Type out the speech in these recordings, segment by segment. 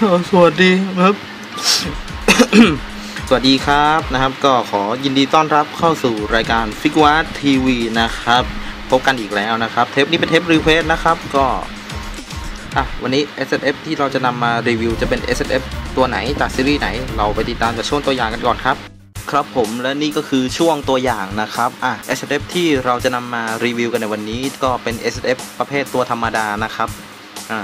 สวัสดีครับ สวัสดีครับนะครับ ก็ขอยินดีต้อนรับเข้าสู่รายการฟิกวาร์ทีวีนะครับ พบกันอีกแล้วนะครับ เทปนี้เป็นเทปรีเควสนะครับ ก็อะวันนี้ S F ที่เราจะนำมารีวิวจะเป็น S F ตัวไหนจากซีรีส์ไหน เราไปติดตามจากช่วงตัวอย่างกันก่อนครับครับผมและนี่ก็คือช่วงตัวอย่างนะครับอะ S F ที่เราจะนำมารีวิวกันในวันนี้ก็เป็น S F ประเภทตัวธรรมดานะครับอ่า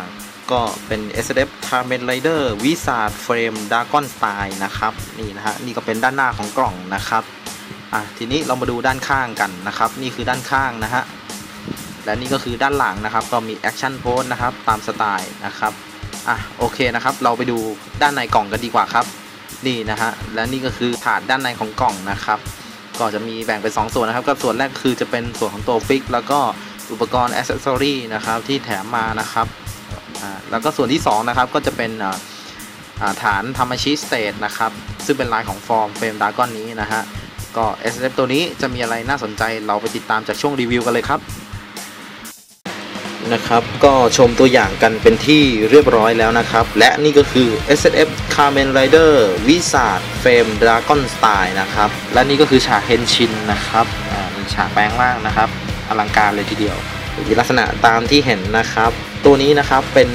ก็เป็น S F Kamen Rider Wizard Frame Dragon Style นะครับนี่นะฮะนี่ก็เป็นด้านหน้าของกล่องนะครับอะทีนี้เรามาดูด้านข้างกันนะครับ นี่คือด้านข้างนะฮะและนี่ก็คือด้านหลังนะครับ ก็มีแอคชั่นโพสนะครับตามสไตล์นะครับอะโอเคนะครับ เราไปดูด้านในกล่องกันดีกว่าครับ นี่นะฮะและนี่ก็คือถาดด้านในของกล่องนะครับ ก็จะมีแบ่งเป็น 2 ส่วนนะครับก็ส่วนแรกคือจะเป็นส่วนของตัวฟิกแล้วก็อุปกรณ์อ c เซสซอรีนะครับที่แถมมานะครับ แล้วก็ส่วนที่ 2 นะครับ ก็จะเป็นฐานธรรมชิสเตทนะครับ ซึ่งเป็นลายของฟอร์มเฟรมดาก้อนนี้นะฮะ ก็ s อ f ตัวนี้จะมีอะไรน่าสนใจเราไปติดตามจากช่วงรีวิวกันเลยครับนะครับ ก็ชมตัวอย่างกันเป็นที่เรียบร้อยแล้วนะครับ และนี่ก็คือ S F Kamen Rider Wizard Frame Dragon Style นะครับ และนี่ก็คือฉากเฮนชินนะครับมีฉากแปลงร่างนะครับ อลังการเลยทีเดียวมีลักษณะตามที่เห็นนะครับ ตัวนี้นะครับเป็น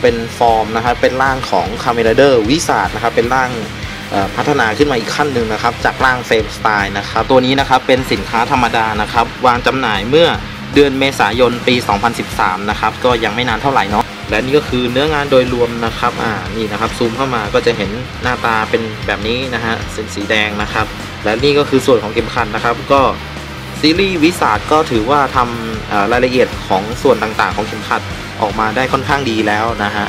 เป็นฟอร์มนะครับเป็นร่างของ Kamen Rider Wizard นะครับเป็นร่างพัฒนาขึ้นมาอีกขั้นหนึ่งนะครับ จากร่างเฟรมสไตล์นะครับตัวนี้นะครับเป็นสินค้าธรรมดานะครับ วางจำหน่ายเมื่อเดือนเมษายนปี 2013 นะครับก็ยังไม่นานเท่าไหร่เนาะและนี่ก็คือเนื้องานโดยรวมนะครับอ่านี่นะครับซูมเข้ามาก็จะเห็นหน้าตาเป็นแบบนี้นะฮะสีสีแดงนะครับ และนี่ก็คือส่วนของเข็มขัดนะครับก็ ซีรีส์วิสาดก็ถือว่าทำรายละเอียดของส่วนต่างๆ ของเข็มขัดออกมาได้ค่อนข้างดีแล้วนะฮะ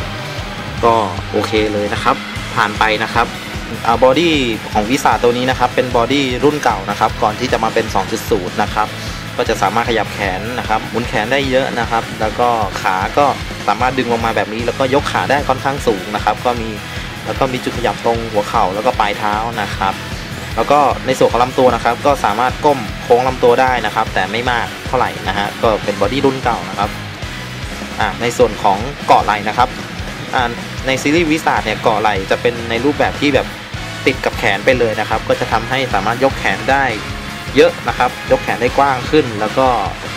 ก็โอเคเลยนะครับ ผ่านไปนะครับบอดี้ของวิสาตัวนี้นะครับ เป็นบอดี้รุ่นเก่านะครับ ก่อนที่จะมาเป็น 2.0 นะครับ ก็จะสามารถขยับแขนนะครับ หมุนแขนได้เยอะนะครับ แล้วก็ขาก็สามารถดึงลงมาแบบนี้ แล้วก็ยกขาได้ค่อนข้างสูงนะครับ ก็มีแล้วก็มีจุดขยับตรงหัวเข่าแล้วก็ปลายเท้านะครับ แล้วก็ในส่วนของลำตัวนะครับก็สามารถก้มโค้งลำตัวได้นะครับ แต่ไม่มากเท่าไหร่นะฮะก็เป็นบอดี้รุ่นเก่านะครับอ่าในส่วนของเกาะไหล่นะครับอ่าในซีรีส์วิสาเนี่ยเกาะไหล่จะเป็นในรูปแบบที่แบบติดกับแขนไปเลยนะครับ ก็จะทำให้สามารถยกแขนได้เยอะนะครับ ยกแขนได้กว้างขึ้น แล้วก็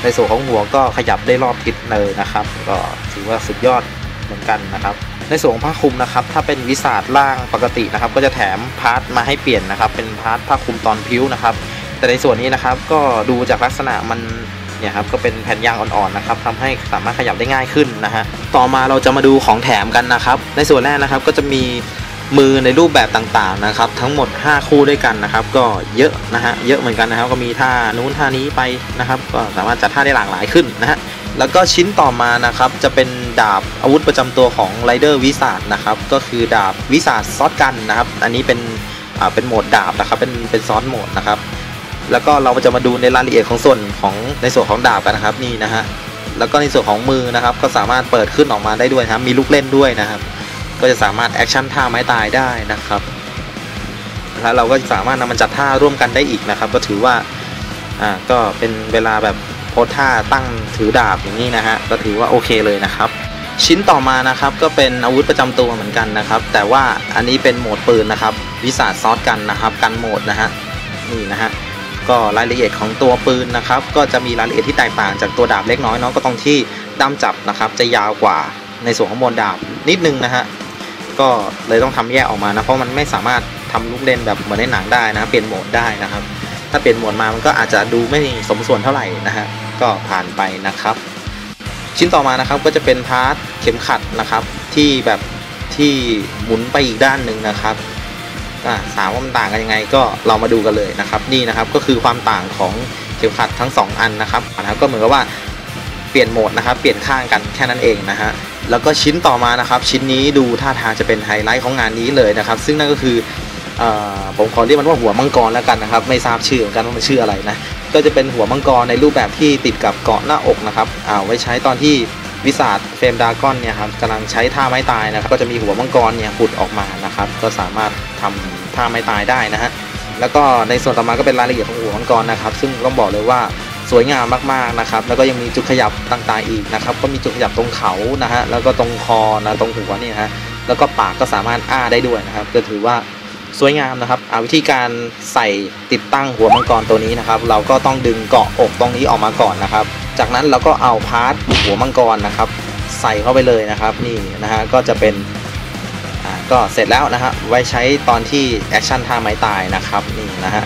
ในส่วนของหัวก็ขยับได้รอบทิศเลยนะครับ ก็ถือว่าสุดยอดเหมือนกันนะครับ ในส่วนของผ้าคลุมนะครับ ถ้าเป็นวิสาดล่างปกตินะครับ ก็จะแถมพาร์ทมาให้เปลี่ยนนะครับ เป็นพาร์ทผ้าคลุมตอนพิ้วนะครับ แต่ในส่วนนี้นะครับก็ดูจากลักษณะมันเนี่ยครับก็เป็นแผ่นยางอ่อนๆนะครับทำให้สามารถขยับได้ง่ายขึ้นนะฮะต่อมาเราจะมาดูของแถมกันนะครับ ในส่วนแรกนะครับก็จะมีมือในรูปแบบต่างๆนะครับ ทั้งหมด 5 คู่ด้วยกันนะครับ ก็เยอะนะฮะเยอะเหมือนกันนะครับ ก็มีท่านู้นท่านี้ไปนะครับ ก็สามารถจัดท่าได้หลากหลายขึ้นนะฮะ แล้วก็ชิ้นต่อมานะครับจะเป็นดาบอาวุธประจำตัวของไรเดอร์วิสาดนะครับก็คือดาบวิสาดซอสกันนะครับ อันนี้เป็นอ่าเป็นโหมดดาบนะครับเป็นเป็นซอสโหมดนะครับ แล้วก็เราจะมาดูในรายละเอียดของส่วนของในส่วนของดาบกันนะครับนี่นะฮะแล้วก็ในส่วนของมือนะครับ ก็สามารถเปิดขึ้นออกมาได้ด้วยนะครับมีลูกเล่นด้วยนะครับ ก็จะสามารถแอคชั่นท่าไม้ตายได้นะครับแล้วเราก็สามารถนำมันจัดท่าร่วมกันได้อีกนะครับ ก็ถือว่าอ่าก็เป็นเวลาแบบ พสท่าตั้งถือดาบอย่างนี้นะฮะก็ถือว่าโอเคเลยนะครับ ชิ้นต่อมานะครับก็เป็นอาวุธประจำตัวเหมือนกันนะครับ แต่ว่าอันนี้เป็นโหมดปืนนะครับ วิสาดซอสกันนะครับ กันโหมดนะฮะนี่นะฮะก็รายละเอียดของตัวปืนนะครับ ก็จะมีรายละเอียดที่แตกต่างจากตัวดาบเล็กน้อยเนาะก็ตรงที่ด้ามจับนะครับ จะยาวกว่าในส่วนของมวลดาบนิดนึงนะฮะก็เลยต้องทำแยกออกมานะเพราะมันไม่สามารถทำลูกเล่นแบบเหมือนในหนังได้นะเปลี่ยนโหมดได้นะครับ ถ้าเปลี่ยนโหมดมามันก็อาจจะดูไม่สมส่วนเท่าไหร่นะฮะก็ผ่านไปนะครับ ชิ้นต่อมานะครับก็จะเป็นพาร์ทเข็มขัดนะครับ ที่แบบที่หมุนไปอีกด้านหนึ่งนะครับอ่าถามว่ามันต่างกันยังไงก็เรามาดูกันเลยนะครับ นี่นะครับก็คือความต่างของเข็มขัดทั้งสองอันนะครับนะครับก็เหมือนกับว่าปปลี่ยนโหมดนะครับเปลี่ยนข้างกันแค่นั้นเองนะฮะแล้วก็ชิ้นต่อมานะครับ ชิ้นนี้ดูท่าทางจะเป็นไฮไลท์ของงานนี้เลยนะครับ ซึ่งนั่นก็คือเออ ผมขอเรียกมันว่าหัวมังกรแล้วกันนะครับ ไม่ทราบชื่อเหมือนกันว่ามันชื่ออะไรนะ ก็จะเป็นหัวมังกรในรูปแบบที่ติดกับเกาะหน้าอกนะครับเอาไว้ใช้ตอนที่วิสาดเฟรมดากอนเนี่ยครับกำลังใช้ท่าไม้ตายนะครับ ก็จะมีหัวมังกรเนี่ยผุดออกมานะครับ ก็สามารถทำท่าไม้ตายได้นะฮะ แล้วก็ในส่วนต่อมาก็เป็นรายละเอียดของหัวมังกรนะครับ ซึ่งต้องบอกเลยว่าสวยงามมากๆนะครับ แล้วก็ยังมีจุดขยับต่างๆอีกนะครับ ก็มีจุดขยับตรงเขานะฮะ แล้วก็ตรงคอนะ ตรงหัวเนี่ยฮะ แล้วก็ปากก็สามารถอ้าได้ด้วยนะครับ ก็ถือว่า สวยงามนะครับอาวิธีการใส่ติดตั้งหัวมังกรตัวนี้นะครับ เราก็ต้องดึงเกาะอกตรงนี้ออกมาก่อนนะครับ จากนั้นเราก็เอาพาร์ทหัวมังกรนะครับ ใส่เข้าไปเลยนะครับนี่นะฮะก็จะเป็นอ่าก็เสร็จแล้วนะฮะไว้ใช้ตอนที่แอคชั่นท่าไม้ตายนะครับนี่นะฮะ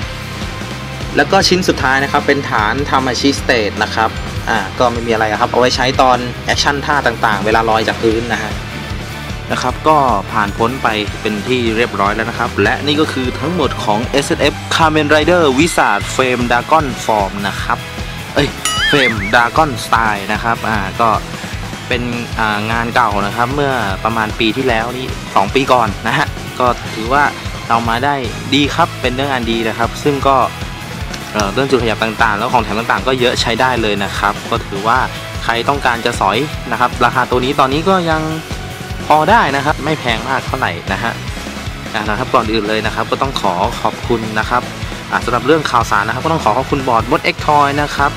แล้วก็ชิ้นสุดท้ายนะครับเป็นฐานทามาชิสเตทนะครับอ่าก็ไม่มีอะไรครับเอาไว้ใช้ตอนแอคชั่นท่าต่างๆ เวลาลอยจากพื้นนะฮะ นะครับ ก็ผ่านพ้นไปเป็นที่เรียบร้อยแล้วนะครับ และนี่ก็คือทั้งหมดของ S&F Kamen Rider Wizard Frame Dragon Form นะครับ เอ้ย Frame Dragon Style นะครับ อ่า ก็เป็นอ่างานเก่านะครับ เมื่อประมาณปีที่แล้วนี่2ปีก่อนนะฮะ ก็ถือว่าเรามาได้ดีครับ เป็นเรื่องอันดีนะครับ ซึ่งก็เรื่องจุดขยับต่างๆ แล้วของแถมต่างๆ ก็เยอะใช้ได้เลยนะครับ ก็ถือว่าใครต้องการจะสอยนะครับ ราคาตัวนี้ตอนนี้ก็ยัง พอได้นะครับ ไม่แพงมากเท่าไหร่นะฮะนะครับก่อนอื่นเลยนะครับ ก็ต้องขอขอบคุณนะครับสำหรับเรื่องข่าวสารนะครับ ก็ต้องขอขอบคุณบอร์ดมดเอ็กทอยนะครับ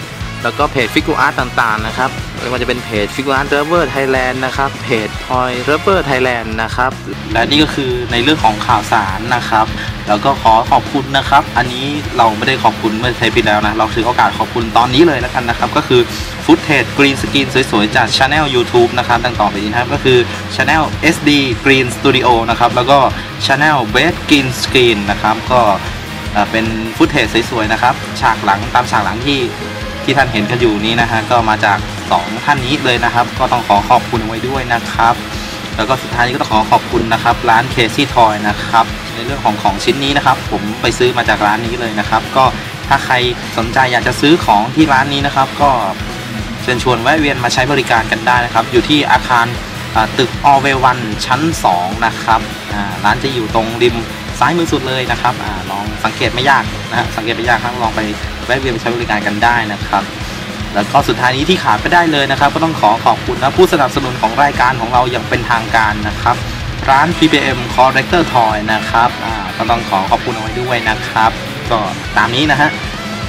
แล้วก็เพจฟิก u อาร์ตต่างๆนะครับไม่ว่าจะเป็นเพจฟิก u อาร์ตเรเวอร์ไทยแลนด์นะครับเพจทอยเรเวอร์ไทยแลนด์นะครับและนี่ก็คือในเรื่องของข่าวสารนะครับแล้วก็ขอขอบคุณนะครับ อันนี้เราไม่ได้ขอบคุณเมื่อเทปที่แล้วนะ เราถือโอกาสขอบคุณตอนนี้เลยแล้วกันนะครับ ก็คือฟุตเทจกรีนสกรีนสวยๆ จาก Channel YouTube นะครับดังต่อไปนี้นะครับ ก็คือ Channel SD Green Studio นะครับ แล้วก็ Channel Best Green Screen นะครับ ก็เป็นฟุตเทจสวยๆ นะครับ ฉากหลังตามฉากหลังที่ ที่ท่านเห็นกันอยู่นี้นะฮะก็มาจาก 2 ท่านนี้เลยนะครับ ก็ต้องขอขอบคุณไว้ด้วยนะครับ แล้วก็สุดท้ายนี้ก็ต้องขอขอบคุณนะครับร้าน Casey Toy นะครับในเรื่องของของชิ้นนี้นะครับ ผมไปซื้อมาจากร้านนี้เลยนะครับ ก็ถ้าใครสนใจอยากจะซื้อของที่ร้านนี้นะครับ ก็เชิญชวนแวะเวียนมาใช้บริการกันได้นะครับ อยู่ที่อาคารตึกอเววันชั้น 2 นะครับร้านจะอยู่ตรงริม ซ้ายมือสุดเลยนะครับอาลองสังเกตไม่ยากนะฮะสังเกตไม่ยากครับลองไปแวะเวียนไปใช้บริการกันได้นะครับแล้วก็สุดท้ายนี้ที่ขาดไม่ได้เลยนะครับ ก็ต้องขอขอบคุณนะผู้สนับสนุนของรายการของเราอย่างเป็นทางการนะครับ ร้าน PPM Collector Toy นะครับอ่าก็ต้องขอขอบคุณเอาไว้ด้วยนะครับ ก็ตามนี้นะฮะ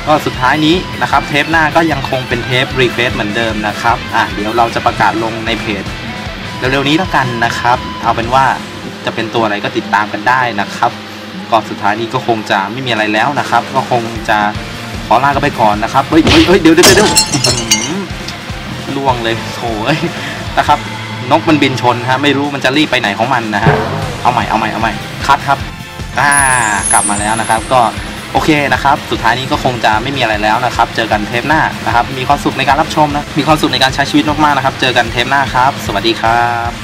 ก็สุดท้ายนี้นะครับเทปหน้าก็ยังคงเป็นเทปรีเควสเหมือนเดิมนะครับอะเดี๋ยวเราจะประกาศลงในเพจเร็วๆนี้แล้วกันนะครับ เอาเป็นว่าจะเป็นตัวอะไรก็ติดตามกันได้นะครับ ก็สุดท้ายนี้ก็คงจะไม่มีอะไรแล้วนะครับ ก็คงจะขอลากันไปก่อนนะครับ เฮ้ยเฮ้ยเฮ้ยเดี๋ยวเดี๋ยวเดี๋ยวล่วงเลยโถ่เอ้ยนะครับ นกมันบินชนฮะ ไม่รู้มันจะรีบไปไหนของมันนะฮะ เอาใหม่ เอาใหม่ เอาใหม่ คัดครับ อ่า กลับมาแล้วนะครับ ก็โอเคนะครับ สุดท้ายนี้ก็คงจะไม่มีอะไรแล้วนะครับ เจอกันเทปหน้านะครับ มีความสุขในการรับชมนะ มีความสุขในการใช้ชีวิตมากๆนะครับ เจอกันเทปหน้าครับ สวัสดีครับ